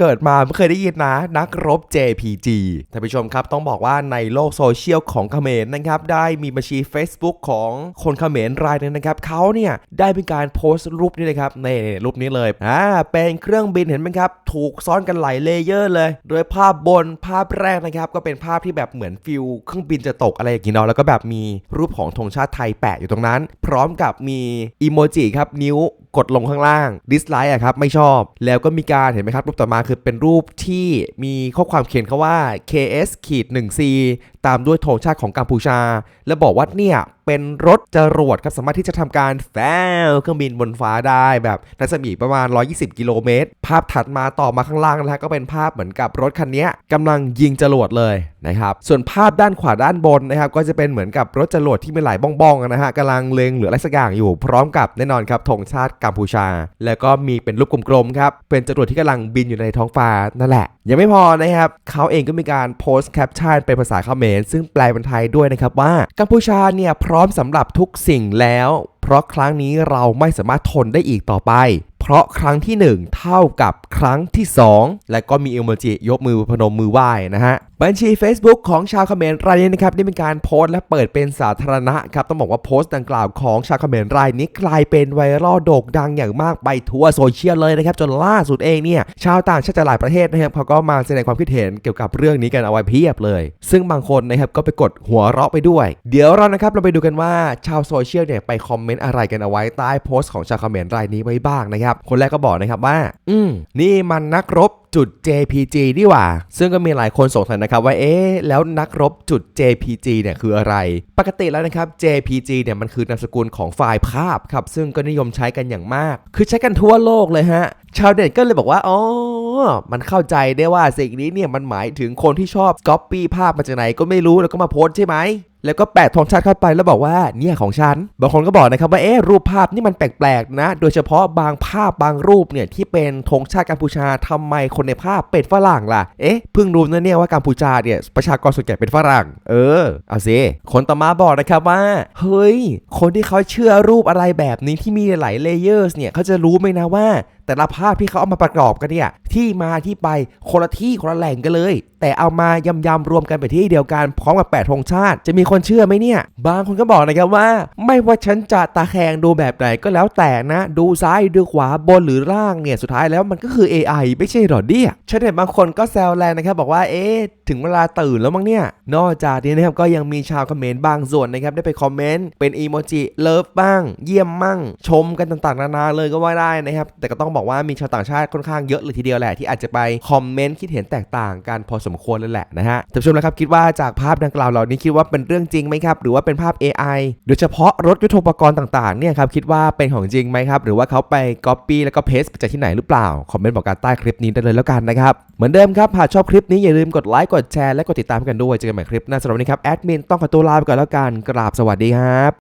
เกิดมาไม่เคยได้ยินนะ นักรบ JPG ท่านผู้ชมครับต้องบอกว่าในโลกโซเชียลของเขมรนะครับ ได้มีบัญชี Facebook ของคนเขมรรายหนึงนะครับเขาเนี่ยได้มีการโพสต์รูปนี้เลยครับนี่รูปนี้เลยอ่าเป็นเครื่องบินเห็นไหมครับ ถูกซ้อนกันหลายเลเยอร์เลย โดยภาพบนภาพแรกนะครับ ก็เป็นภาพที่แบบเหมือนฟิลเครื่องบินจะตกอะไรอย่างงี้เนาะแล้วก็แบบมีรูปของธงชาติไทยแปะอยู่ตรงนั้น พร้อมกับมีอีโมจิครับนิ้วกดลงข้างล่างดิสไลค์อะครับไม่ชอบ แล้วก็มีการเห็นไหมครับรูปต่อมาคือเป็นรูปที่มีข้อความเขียนเขาว่า KS ขีด 1C ตามด้วยธงชาติของกัมพูชา และบอกว่าเนี่ยเป็นรถจรวดครับสามารถที่จะทำการแฟลเครื่องบินบนฟ้าได้แบบรัศมีประมาณ 120 กิโลเมตร ภาพถัดมาต่อมาข้างล่างนะฮะก็เป็นภาพเหมือนกับรถคันนี้กำลังยิงจรวดเลยนะครับส่วนภาพด้านขวาด้านบนนะครับก็จะเป็นเหมือนกับรถจรวดที่มีหลายบ้องๆนะฮะกำลังเล็งหรืออะไรสักอย่างอยู่พร้อมกับแน่นอนครับธงชาติกัมพูชา แล้วก็มีเป็นรูปกลมๆครับเป็นจรวดที่กำลังบินอยู่ในท้องฟ้านั่นแหละ ยังไม่พอนะครับเขาเองก็มีการโพสต์แคปชั่นเป็นภาษาเขมรซึ่งแปลเป็นไทยด้วยนะครับว่ากัมพูชาเนี่ยพรร้อมสำหรับทุกสิ่งแล้ว เพราะครั้งนี้เราไม่สามารถทนได้อีกต่อไป เพราะครั้งที่ 1 เท่ากับครั้งที่ 2 และก็มีเอโมจิยกมือพนมมือไหว้นะฮะบัญชี Facebook ของชาวเขมรรายนี้นะครับได้มีการโพสต์และเปิดเป็นสาธารณะครับต้องบอกว่าโพสต์ดังกล่าวของชาวเขมรรายนี้กลายเป็นไวรัลโด่งดังอย่างมากไปทั่วโซเชียลเลยนะครับจนล่าสุดเองเนี่ยชาวต่างชาติหลายประเทศนะครับเขาก็มาแสดงความคิดเห็นเกี่ยวกับเรื่องนี้กันเอาไว้เพียบเลย ซึ่งบางคนนะครับก็ไปกดหัวเราะไปด้วย เดี๋ยวเรานะครับเราไปดูกันว่าชาวโซเชียลเนี่ยไปคอมเมนต์อะไรกันเอาไว้ใต้โพสต์ของชาวเขมรรายนี้ไว้บ้างนะครับคนแรกก็บอกนะครับว่า อืมนี่มันนักรบ จุด JPG นี่หว่า ซึ่งก็มีหลายคนสงสัยนะครับว่าเอ๊ะแล้วนักรบจุด JPG เนี่ยคืออะไร ปกติแล้วนะครับ JPG เนี่ยมันคือนามสกุลของไฟล์ภาพครับซึ่งก็นิยมใช้กันอย่างมาก คือใช้กันทั่วโลกเลยฮะ ชาวเน็ตก็เลยบอกว่าอ๋อมันเข้าใจได้ว่าสิ่งนี้เนี่ยมันหมายถึงคนที่ชอบก๊อปปี้ภาพมาจากไหนก็ไม่รู้แล้วก็มาโพสใช่ไหมแล้วก็แปะธงชาติเข้าไปแล้วบอกว่าเนี่ยของฉัน บางคนก็บอกนะครับว่าเอ๊ะรูปภาพนี่มันแปลกๆนะ โดยเฉพาะบางภาพบางรูปเนี่ยที่เป็นธงชาติกัมพูชาทำไมคนในภาพเป็นฝรั่งล่ะ เอ๊ะ เพิ่งรู้นะเนี่ยว่ากัมพูชาเนี่ยประชากรส่วนใหญ่เป็นฝรั่ง เออ เอาสิคนต่อมาบอกนะครับว่า เฮ้ย คนที่เขาเชื่อรูปอะไรแบบนี้ที่มีหลายเลเยอร์เนี่ยเขาจะรู้ไหมนะว่าแต่ละภาพที่เขาเอามาประกอบกันเนี่ยที่มาที่ไปคนละที่คนละแหล่งกันเลย แต่เอามายำยำๆรวมกันไปที่เดียวกันพร้อมกับแปดธงชาติ จะมีคนเชื่อไหมเนี่ย บางคนก็บอกนะครับว่า ไม่ว่าฉันจะตาแคงดูแบบไหนก็แล้วแต่นะ ดูซ้ายดูขวาบนหรือล่างเนี่ยสุดท้ายแล้วมันก็คือ AI ไม่ใช่หรอเนี่ยชาวเน็ตบางคนก็แซวแรงนะครับบอกว่าเอ๊ะถึงเวลาตื่นแล้วมั้งเนี่ยนอกจากนี้นะครับก็ยังมีชาวคอมเมนต์บางส่วนนะครับได้ไปคอมเมนต์เป็นอีโมจิเลิฟบ้าง เยี่ยมมั่ง ชมกันต่างๆนานาเลยก็ว่าได้นะครับแต่ก็ต้องบอกว่ามีชาวต่างชาติค่อนข้างเยอะเลยทีเดียวแหละที่อาจจะไปคอมเมนต์คิดเห็นแตกต่างกันพอสมควรเลยแหละนะฮะท่านผู้ชมนะครับคิดว่าจากภาพดังกล่าวเหล่านี้คิดว่าเป็นเรื่องจริงไหมครับหรือว่าเป็นภาพ AI โดยเฉพาะรถยุทโธปกรณ์ต่างๆเนี่ยครับคิดว่าเป็นของจริงไหมครับหรือว่าเขาไป Copy แล้วก็ Paste มาจากที่ไหนหรือเปล่าคอมเมนต์บอกกันใต้คลิปนี้ได้เลยแล้วกันนะครับเหมือนเดิมครับหากชอบคลิปนี้อย่าลืมกดไลค์กดแชร์และกดติดตามกันด้วยเจอกันใหม่คลิปหน้าสำหรับวันนี้ครับแอดมินต้องขอตัวลาไปก่อนแล้วกันกราบสวัสดีครับ